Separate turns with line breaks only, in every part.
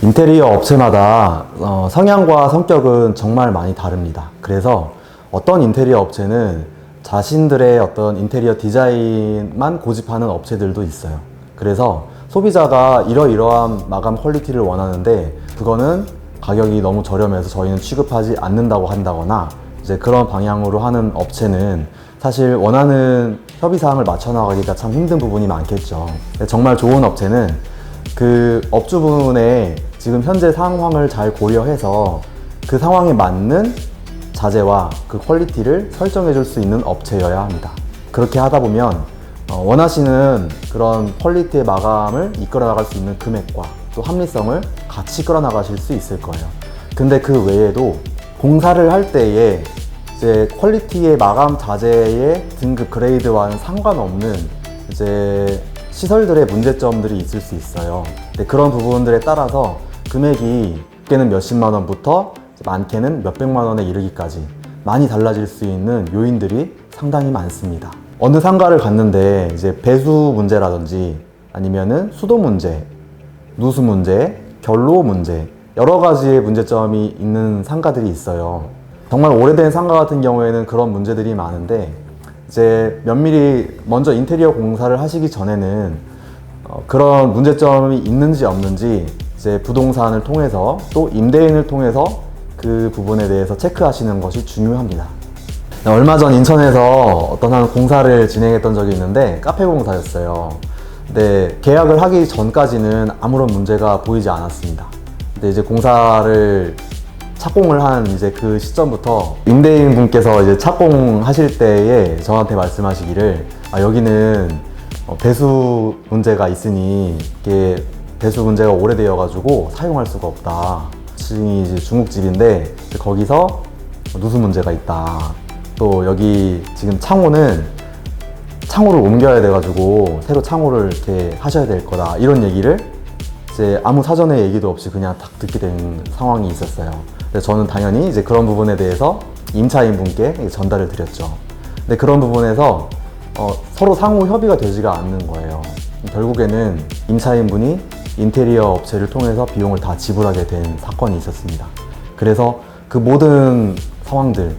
인테리어 업체마다 어, 성향과 성격은 정말 많이 다릅니다. 그래서 어떤 인테리어 업체는 자신들의 어떤 인테리어 디자인만 고집하는 업체들도 있어요. 그래서 소비자가 이러이러한 마감 퀄리티를 원하는데 그거는 가격이 너무 저렴해서 저희는 취급하지 않는다고 한다거나 이제 그런 방향으로 하는 업체는 사실 원하는 협의 사항을 맞춰 나가기가 참 힘든 부분이 많겠죠. 정말 좋은 업체는 그 업주분의 지금 현재 상황을 잘 고려해서 그 상황에 맞는 자재와 그 퀄리티를 설정해 줄 수 있는 업체여야 합니다. 그렇게 하다 보면 어, 원하시는 그런 퀄리티의 마감을 이끌어 나갈 수 있는 금액과 또 합리성을 같이 끌어 나가실 수 있을 거예요. 근데 그 외에도 공사를 할 때에 이제 퀄리티의 마감 자재의 등급 그레이드와는 상관없는 이제 시설들의 문제점들이 있을 수 있어요. 그런 부분들에 따라서 금액이 적게는 몇십만 원부터 많게는 몇백만 원에 이르기까지 많이 달라질 수 있는 요인들이 상당히 많습니다. 어느 상가를 갔는데 이제 배수 문제라든지 아니면은 수도 문제, 누수 문제, 결로 문제 여러 가지의 문제점이 있는 상가들이 있어요. 정말 오래된 상가 같은 경우에는 그런 문제들이 많은데 이제 면밀히 먼저 인테리어 공사를 하시기 전에는 어, 그런 문제점이 있는지 없는지 이제 부동산을 통해서 또 임대인을 통해서 그 부분에 대해서 체크하시는 것이 중요합니다. 얼마 전 인천에서 어떤 한 공사를 진행했던 적이 있는데 카페 공사였어요. 근데 계약을 하기 전까지는 아무런 문제가 보이지 않았습니다. 근데 이제 공사를 착공을 한 이제 그 시점부터 임대인 분께서 이제 착공하실 때에 저한테 말씀하시기를 아, 여기는 어, 배수 문제가 있으니 이게 배수 문제가 오래되어 가지고 사용할 수가 없다. 층이 이제 중국집인데 거기서 누수 문제가 있다. 또 여기 지금 창호는 창호를 옮겨야 돼가지고 새로 창호를 이렇게 하셔야 될 거다. 이런 얘기를 이제 아무 사전에 얘기도 없이 그냥 딱 듣게 된 상황이 있었어요. 그래서 저는 당연히 이제 그런 부분에 대해서 임차인 분께 전달을 드렸죠. 근데 그런 부분에서 어, 서로 상호 협의가 되지가 않는 거예요. 결국에는 임차인 분이 인테리어 업체를 통해서 비용을 다 지불하게 된 사건이 있었습니다. 그래서 그 모든 상황들,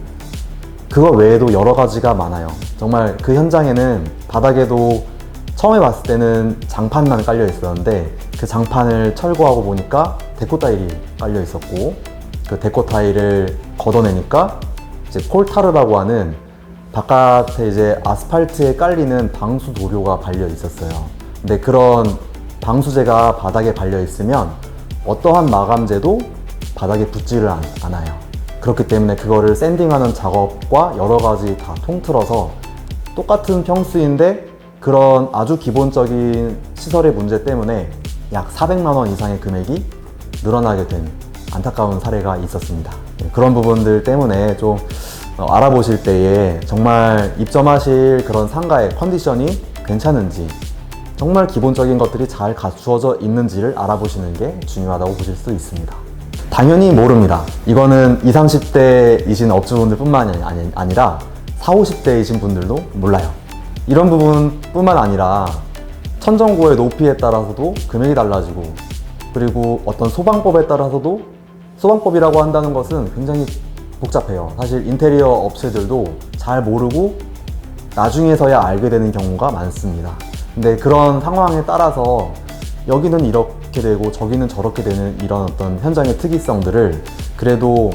그거 외에도 여러 가지가 많아요. 정말 그 현장에는 바닥에도 처음에 봤을 때는 장판만 깔려 있었는데 그 장판을 철거하고 보니까 데코 타일이 깔려 있었고 그 데코 타일을 걷어내니까 이제 콜타르라고 하는 바깥에 이제 아스팔트에 깔리는 방수 도료가 발려 있었어요. 근데 그런 방수제가 바닥에 발려 있으면 어떠한 마감제도 바닥에 붙지를 않, 않아요. 그렇기 때문에 그거를 샌딩하는 작업과 여러 가지 다 통틀어서 똑같은 평수인데 그런 아주 기본적인 시설의 문제 때문에 약 400만 원 이상의 금액이 늘어나게 된 안타까운 사례가 있었습니다. 네, 그런 부분들 때문에 좀 어, 알아보실 때에 정말 입점하실 그런 상가의 컨디션이 괜찮은지 정말 기본적인 것들이 잘 갖추어져 있는지를 알아보시는 게 중요하다고 보실 수 있습니다. 당연히 모릅니다. 이거는 20, 30대이신 업주분들 뿐만이 아니, 아니라 40, 50대이신 분들도 몰라요. 이런 부분뿐만 아니라 천정고의 높이에 따라서도 금액이 달라지고 그리고 어떤 소방법에 따라서도 소방법이라고 한다는 것은 굉장히 복잡해요. 사실 인테리어 업체들도 잘 모르고 나중에서야 알게 되는 경우가 많습니다. 근데 그런 상황에 따라서 여기는 이렇게 되고 저기는 저렇게 되는 이런 어떤 현장의 특이성들을 그래도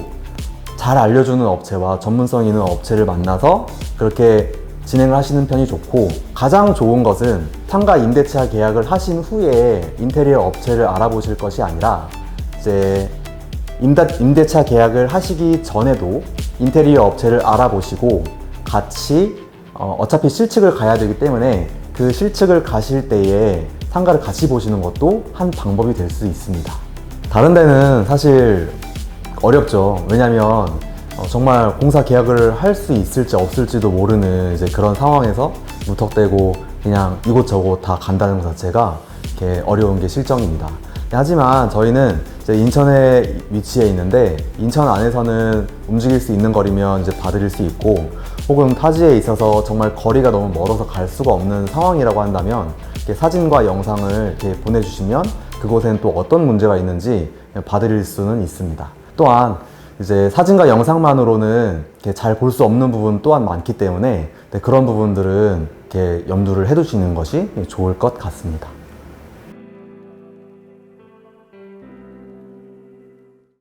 잘 알려주는 업체와 전문성 있는 업체를 만나서 그렇게 진행을 하시는 편이 좋고 가장 좋은 것은 상가 임대차 계약을 하신 후에 인테리어 업체를 알아보실 것이 아니라 이제 임대, 임대차 계약을 하시기 전에도 인테리어 업체를 알아보시고 같이 어, 어차피 실측을 가야 되기 때문에 그 실측을 가실 때에 상가를 같이 보시는 것도 한 방법이 될 수 있습니다. 다른 데는 사실 어렵죠. 왜냐면 어, 정말 공사 계약을 할 수 있을지 없을지도 모르는 이제 그런 상황에서 무턱대고 그냥 이곳저곳 다 간다는 것 자체가 이렇게 어려운 게 실정입니다. 하지만 저희는 이제 인천에 위치해 있는데 인천 안에서는 움직일 수 있는 거리면 이제 봐드릴 수 있고 혹은 타지에 있어서 정말 거리가 너무 멀어서 갈 수가 없는 상황이라고 한다면 사진과 영상을 이렇게 보내주시면 그 그곳엔 또 어떤 문제가 있는지 봐드릴 수는 있습니다. 또한 이제 사진과 영상만으로는 잘 볼 수 없는 부분 또한 많기 때문에 네, 그런 부분들은 염두를 해두시는 것이 좋을 것 같습니다.